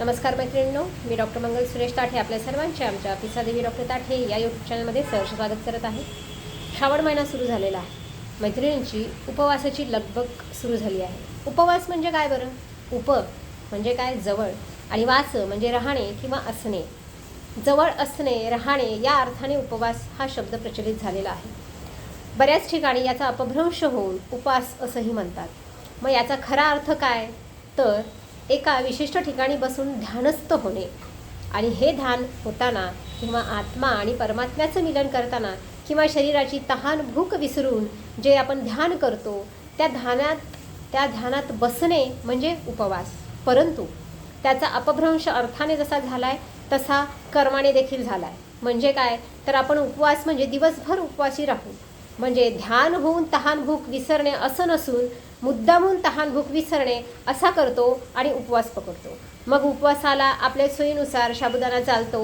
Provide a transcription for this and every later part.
नमस्कार मैत्रिणींनो मी डॉक्टर मंगल सुरेश ताठे आपल्या सर्वांचे आमच्या पिसादेवी डॉक्टर ताठे या यूट्यूब चॅनलमध्ये सहर्ष स्वागत करत आहे. श्रावण महिना सुरू झालेला आहे. मैत्रिणींची उपवासाची लगबग सुरू झाली आहे. उपवास म्हणजे काय बरं? उप म्हणजे काय? जवळ. आणि वास म्हणजे राहणे किंवा असणे. जवळ असणे राहणे या अर्थाने उपवास हा शब्द प्रचलित झालेला आहे. बऱ्याच ठिकाणी याचा अपभ्रंश होऊन उपवास असंही म्हणतात. मग याचा खरा अर्थ काय? तर एका विशिष्ट ठिकाणी बसून ध्यानस्थ होणे. आणि हे ध्यान होताना किंवा आत्मा आणि परमात्म्याचं मिलन करताना किंवा शरीराची तहान भूक विसरून जे आपण ध्यान करतो त्या ध्यानात त्या ध्यानात बसणे म्हणजे उपवास. परंतु त्याचा अपभ्रंश अर्थाने जसा झाला आहे तसा कर्माने देखील झाला आहे म्हणजे काय? तर आपण उपवास म्हणजे दिवसभर उपवासी राहू. म्हणजे ध्यान होऊन तहान भूक विसरणे असं नसून मुद्दामून तहान भूक विसरणे असा करतो आणि उपवास पकडतो. मग उपवासाला आपल्या सोयीनुसार साबुदाणा चालतो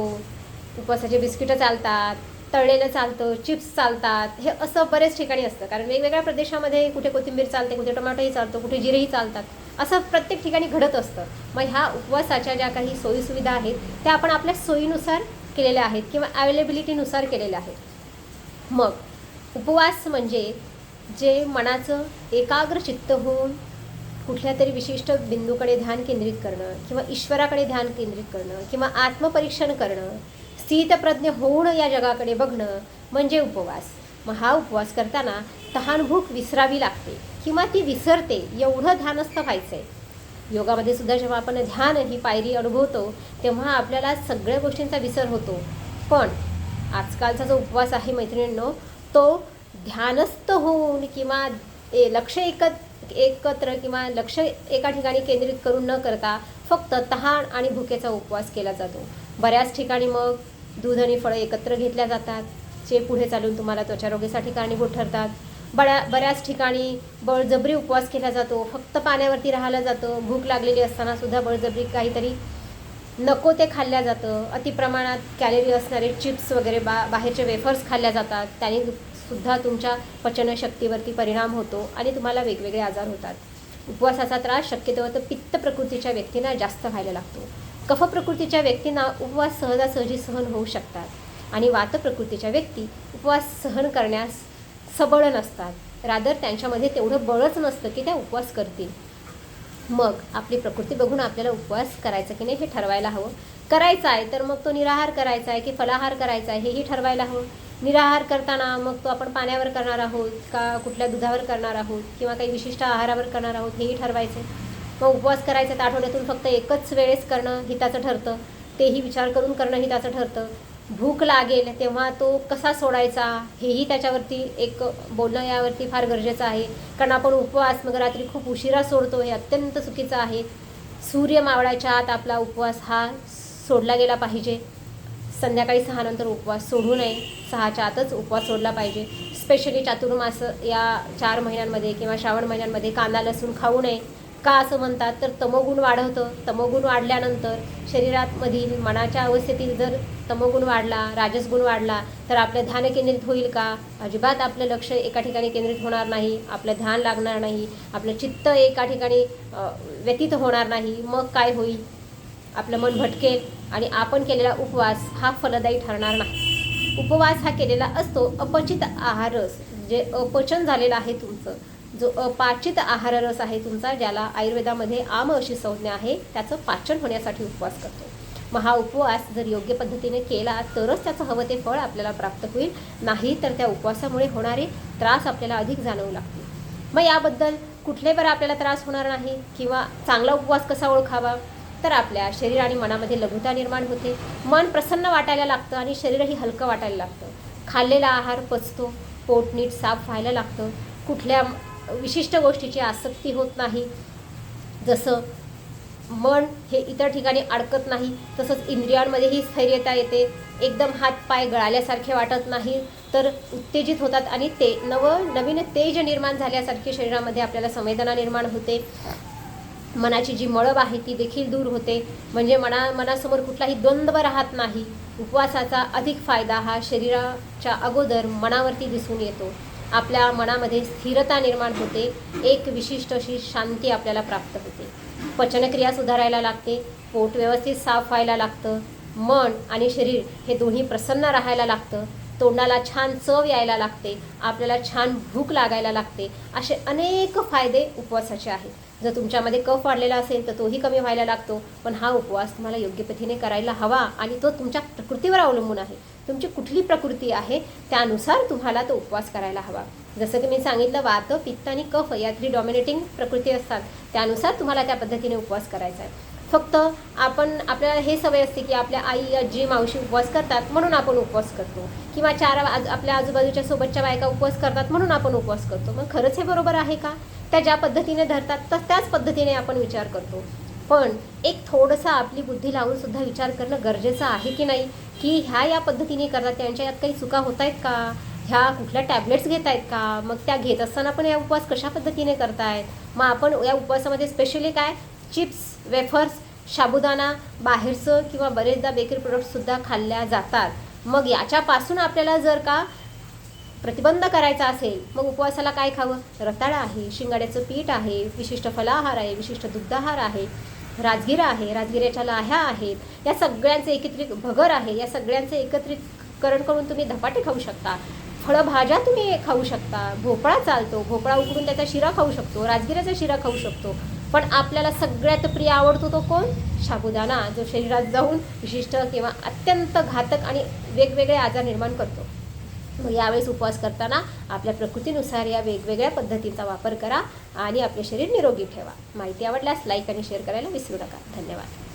उपवासाचे बिस्किटं चालतात तळलेलं चालतं चिप्स चालतात हे असं बरेच ठिकाणी असतं. कारण वेगवेगळ्या प्रदेशामध्ये कुठे कोथिंबीर चालते कुठे टोमॅटोही चालतो कुठे जिरेही चालतात. असं प्रत्येक ठिकाणी घडत असतं. मग ह्या उपवासाच्या ज्या काही सोयीसुविधा आहेत त्या आपण आपल्या सोयीनुसार केलेल्या आहेत किंवा अवेलेबिलिटीनुसार केलेल्या आहेत. मग उपवास म्हणजे जे मनाचं एकाग्र चित्त होऊन कुठल्या तरी विशिष्ट बिंदूकडे ध्यान केंद्रित करणं किंवा ईश्वराकडे ध्यान केंद्रित करणं किंवा आत्मपरीक्षण करणं स्थितप्रज्ञ होऊन या जगाकडे बघणं म्हणजे उपवास. मग हा उपवास करताना तहानभूक विसरावी लागते किंवा ती विसरते एवढं ध्यानस्थ व्हायचं आहे योगामध्ये सुद्धा जेव्हा आपण ध्यान ही पायरी अनुभवतो तेव्हा आपल्याला सगळ्या गोष्टींचा विसर होतो. पण आजकालचा जो उपवास आहे मैत्रिणींनो तो ध्यानस्थ होऊन किंवा ए लक्ष एकत एकत्र किंवा लक्ष एका ठिकाणी केंद्रित करून न करता फक्त तहान आणि भुकेचा उपवास केला जातो. बऱ्याच ठिकाणी मग दूध आणि फळं एकत्र घेतल्या जातात जे पुढे चालून तुम्हाला त्वचारोग्यासाठी कारणीभूत ठरतात. बऱ्या बऱ्याच ठिकाणी बळजबरी उपवास केला जातो फक्त पाण्यावरती राहिलं जातं भूक लागलेली असताना सुद्धा बळजबरी काहीतरी नको ते खाल्ल्या जातं. अतिप्रमाणात कॅलरी असणारे चिप्स वगैरे बा बाहेरचे वेफर्स खाल्ल्या जातात त्याने सुद्धा तुमच्या पचनशक्तीवरती परिणाम होतो आणि तुम्हाला वेगवेगळे आजार होतात. उपवासाचा त्रास शक्यतो तर पित्त प्रकृतीच्या व्यक्तींना जास्त व्हायला लागतो. कफ प्रकृतीच्या व्यक्तींना उपवास सहजासहजी सहन होऊ शकतात आणि वात प्रकृतीच्या व्यक्ती उपवास सहन करण्यास सबळ नसतात. रादर त्यांच्यामध्ये तेवढं बळच नसतं की त्या उपवास करतील. मग आपली प्रकृती बघून आपल्याला उपवास करायचा की नाही हे ठरवायला हवं. करायचा आहे तर मग तो निराहार करायचा आहे की फलाहार करायचा आहे हेही ठरवायला हवं. निराहार करताना मग तो आपण पाण्यावर करणार आहोत का कुठल्या दुधावर करणार आहोत किंवा काही विशिष्ट आहारावर करणार आहोत हेही ठरवायचे. मग उपवास करायचा तर आठवड्यातून फक्त एकच वेळेस करणं हिताचं ठरतं. तेही विचार करून करणं हिताचं ठरतं. भूक लागेल तेव्हा तो कसा सोडायचा हेही त्याच्यावरती एक बोलणं यावरती फार गरजेचं आहे. कारण आपण उपवास मग रात्री खूप उशिरा सोडतो हे अत्यंत चुकीचं आहे. सूर्य मावळाच्या आत आपला उपवास हा सोडला गेला पाहिजे. संध्याकाळी सहानंतर उपवास सोडू नये. सहाच्या आतच उपवास सोडला पाहिजे. स्पेशली चातुर्मास या चार महिन्यांमध्ये किंवा श्रावण महिन्यांमध्ये कांदा लसूण खाऊ नये. का असं म्हणतात? तर तमोगुण वाढवतं तमोगुण वाढल्यानंतर शरीरामधील मनाच्या अवस्थेतील जर तमोगुण वाढला राजसगुण वाढला तर आपलं ध्यान केंद्रित होईल का? अजिबात आपलं लक्ष एका ठिकाणी केंद्रित होणार नाही. आपलं ध्यान लागणार नाही. आपलं चित्त एका ठिकाणी व्यतीत होणार नाही. मग काय होईल? आपलं मन भटकेल आणि आपण केलेला उपवास हा फलदायी ठरणार नाही. उपवास हा केलेला असतो अपचित आहारस जे अपचन झालेलं आहे तुमचं. जो अपाचित आहाररस आहे तुमचा ज्याला आयुर्वेदामध्ये आम अशी संज्ञा आहे त्याचं पाचन होण्यासाठी उपवास करतो. मग हा उपवास जर योग्य पद्धतीने केला तरच त्याचं हवं ते फळ आपल्याला प्राप्त होईल. नाही तर त्या उपवासामुळे होणारे त्रास आपल्याला अधिक जाणवू लागतील. मग याबद्दल कुठले बरं आपल्याला त्रास होणार नाही? किंवा चांगला उपवास कसा ओळखावा? तर आपल्या शरीर आणि मनामध्ये लघुता निर्माण होते. मन प्रसन्न वाटायला लागतं आणि शरीरही हलकं वाटायला लागतं. खाल्लेला आहार पचतो पोट नीट साफ व्हायला लागतं. कुठल्या विशिष्ट गोष्टीची आसक्ती होत नाही. जसं मन हे इतर ठिकाणी अडकत नाही तसंच इंद्रियांमध्येही स्थैर्यता येते. एकदम हात पाय गळाल्यासारखे वाटत नाही तर उत्तेजित होतात आणि ते नव नवीन तेज निर्माण झाल्यासारखी शरीरामध्ये आपल्याला संवेदना निर्माण होते. मनाची जी मळब आहे ती देखील दूर होते. म्हणजे मना मनासमोर कुठलाही द्वंद्व राहत नाही. उपवासाचा अधिक फायदा हा शरीराच्या अगोदर मनावरती दिसून येतो. आपल्या मनामध्ये स्थिरता निर्माण होते. एक विशिष्ट अशी शांती आपल्याला प्राप्त होते. पचनक्रिया सुधारायला लागते. पोट व्यवस्थित साफ व्हायला लागतं. मन आणि शरीर हे दोन्ही प्रसन्न राहायला लागतं. तोंडाला छान चव यायला लागते. आपल्याला छान भूक लागायला लागते. असे अनेक फायदे उपवासाचे आहेत. जर तुमच्यामध्ये कफ वाढलेला असेल तर तोही कमी व्हायला लागतो. पण हा उपवास तुम्हाला योग्य पद्धतीने करायला हवा आणि तो तुमच्या प्रकृतीवर अवलंबून आहे. तुमची कुठली प्रकृती आहे त्यानुसार तुम्हाला तो उपवास करायला हवा. जसं की मी सांगितलं वात पित्त आणि कफ या थ्री डॉमिनेटिंग प्रकृती असतात. त्यानुसार तुम्हाला त्या पद्धतीने उपवास करायचा आहे. फक्त आपण आपल्याला हे सवय असते की आपल्या आई आजी मावशी उपवास करतात म्हणून आपण उपवास करतो. किंवा चार आज आपल्या आजूबाजूच्या सोबतच्या बायका उपवास करतात म्हणून आपण उपवास करतो. मग खरंच हे बरोबर आहे का? त्या ज्या पद्धतीने धरतात तर त्याच पद्धतीने आपण विचार करतो. पण एक थोडंसं आपली बुद्धी लावून सुद्धा विचार करणं गरजेचं आहे की नाही? की ह्या या पद्धतीने करतात त्यांच्या यात काही चुका होत आहेत का? ह्या कुठल्या टॅबलेट्स घेत आहेत का? मग त्या घेत असताना पण या उपवास कशा पद्धतीने करतायत? मग आपण या उपवासामध्ये स्पेशली काय? चिप्स वेफर्स साबुदाणा बाहेरचं किंवा बरेचदा बेकरी प्रोडक्टसुद्धा खाल्ल्या जातात. मग याच्यापासून आपल्याला जर का प्रतिबंध करायचा असेल मग उपवासाला काय खावं? रताळा आहे शिंगाड्याचं पीठ आहे विशिष्ट फलाहार आहे विशिष्ट दुग्धाहार आहे राजगिरा आहे राजगिऱ्याच्या लाह्या आहेत या सगळ्यांचे एकत्रित भगर आहे या सगळ्यांचे एकत्रितकरण करून तुम्ही धपाटे खाऊ शकता. फळभाज्या तुम्ही खाऊ शकता भोपळा चालतो भोपळा उकडून त्याचा शिरा खाऊ शकतो राजगिऱ्याचा शिरा खाऊ शकतो. पण आपल्याला सगळ्यात प्रिय आवडतो तो कोण? साबुदाणा जो शरीरात जाऊन विशिष्ट किंवा अत्यंत घातक आणि वेगवेगळे आजार निर्माण करतो. यावेळेस उपवास करताना आपल्या प्रकृतीनुसार या वेगवेगळ्या पद्धतींचा वापर करा आणि आपले शरीर निरोगी ठेवा. माहिती आवडल्यास लाईक आणि शेअर करायला विसरू नका. धन्यवाद.